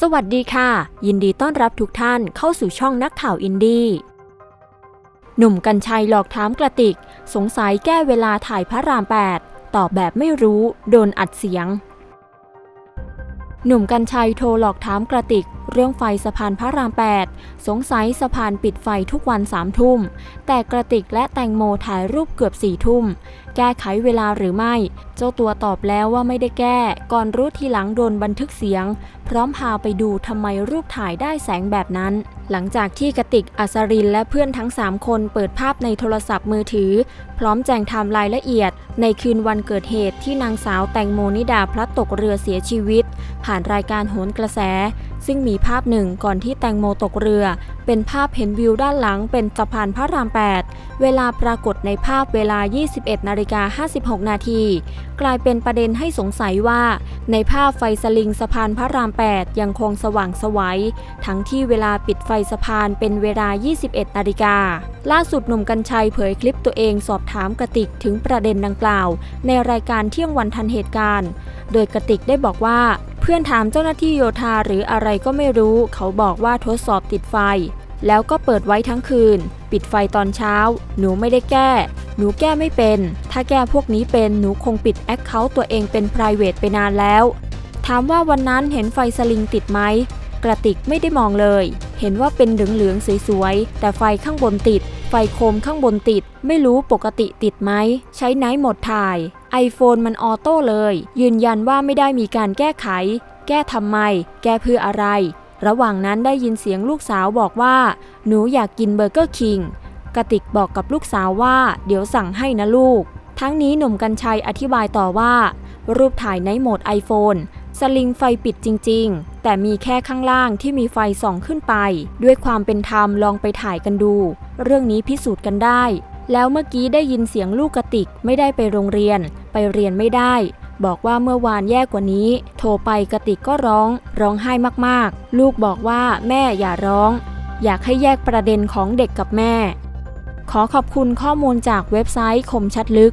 สวัสดีค่ะ ยินดีต้อนรับทุกท่านเข้าสู่ช่องนักข่าวอินดี้หนุ่มกัญชัยหลอกถามกระติก สงสัยแก้เวลาถ่ายพระราม 8 ตอบแบบไม่รู้ โดนอัดเสียง หนุ่มกัญชัยโทรหลอกถามกระติก เรื่องไฟสะพานพระราม 8 สงสัยสะพานปิดไฟทุกวันสามทุ่ม แต่กระติกและแตงโมถ่ายรูปเกือบสี่ทุ่ม แก้ไขเวลาหรือไม่ เจ้าตัวตอบแล้วว่าไม่ได้แก้ ก่อนรู้ทีหลังโดนบันทึกเสียง พร้อมพาไปดูทำไมรูปถ่ายได้แสงแบบนั้น หลังจากที่กติกอัศรินและเพื่อนทั้ง 3 คนเปิดภาพในโทรศัพท์มือถือ พร้อมแจงไทม์ไลน์ละเอียด ในคืนวันเกิดเหตุที่นางสาวแตงโมนิดาพลัดตกเรือเสียชีวิต ผ่านรายการโหนกระแส ซึ่งมีภาพหนึ่งก่อนที่แตงโมตกเรือ เป็นภาพเห็นวิวด้านหลังเป็นสะพานพระราม 8 เวลาปรากฏในภาพเวลา 21นาฬิกา56 นาที กลายเป็นประเด็นให้สงสัยว่า ในภาพไฟสลิงสะพานพระราม 8 ยังคงสว่างไสวัย ทั้งที่เวลาปิดไฟสะพานเป็นเวลา 21นาฬิกา ล่าสุดหนุ่มกัญชัยเผยคลิปตัวเองสอบถามกระติกถึงประเด็นดังกล่าว ในรายการเที่ยงวันทันเหตุการณ์ โดยกระติกได้บอกว่า พื่อนถามเจ้าหน้าที่โยธาหรืออะไรก็ไม่รู้ เขาบอกว่าทดสอบติดไฟ แล้วก็เปิดไว้ทั้งคืน ปิดไฟตอนเช้า หนูไม่ได้แก้ หนูแก้ไม่เป็น ถ้าแก้พวกนี้เป็นหนูคงปิดแอคเคาท์ตัวเองเป็น p r i v a t ไปนานแล้ว ถามว่าวันนั้นเห็นไฟสลิงติดไหมกระติกไม่ได้มองเลย เห็นว่าเป็นเหลืองๆสวยๆ แต่ไฟข้างบนติด ไฟโคมข้างบนติด ไม่รู้ปกติติดไหม ใช้ไนท์หมดถ่าย iPhone มันออโต้เลย ยืนยันว่าไม่ได้มีการแก้ไข แก้ทำไม แก้เพื่ออะไร ระหว่างนั้นได้ยินเสียงลูกสาวบอกว่า หนูอยากกินเบอร์เกอร์คิงกระติกบอกกับลูกสาวว่า เดี๋ยวสั่งให้นะลูก ทั้งนี้หนุ่มกัญชัยอธิบายต่อว่า รูปถ่ายในโหมด iPhone ลิงไฟปิดจริง ๆ แต่มีแค่ข้างล่างที่มีไฟส่องขึ้นไป ด้วยความเป็นธรรมลองไปถ่ายกันดู เรื่องนี้พิสูจน์กันได้ แล้วเมื่อกี้ได้ยินเสียงลูกกระติกไม่ได้ไปโรงเรียน ไปเรียนไม่ได้ บอกว่าเมื่อวานแย่กว่านี้ โทรไปกระติกก็ร้อง ร้องไห้มากๆ ลูกบอกว่าแม่อย่าร้อง อยากให้แยกประเด็นของเด็กกับแม่ขอขอบคุณข้อมูลจากเว็บไซต์คมชัดลึก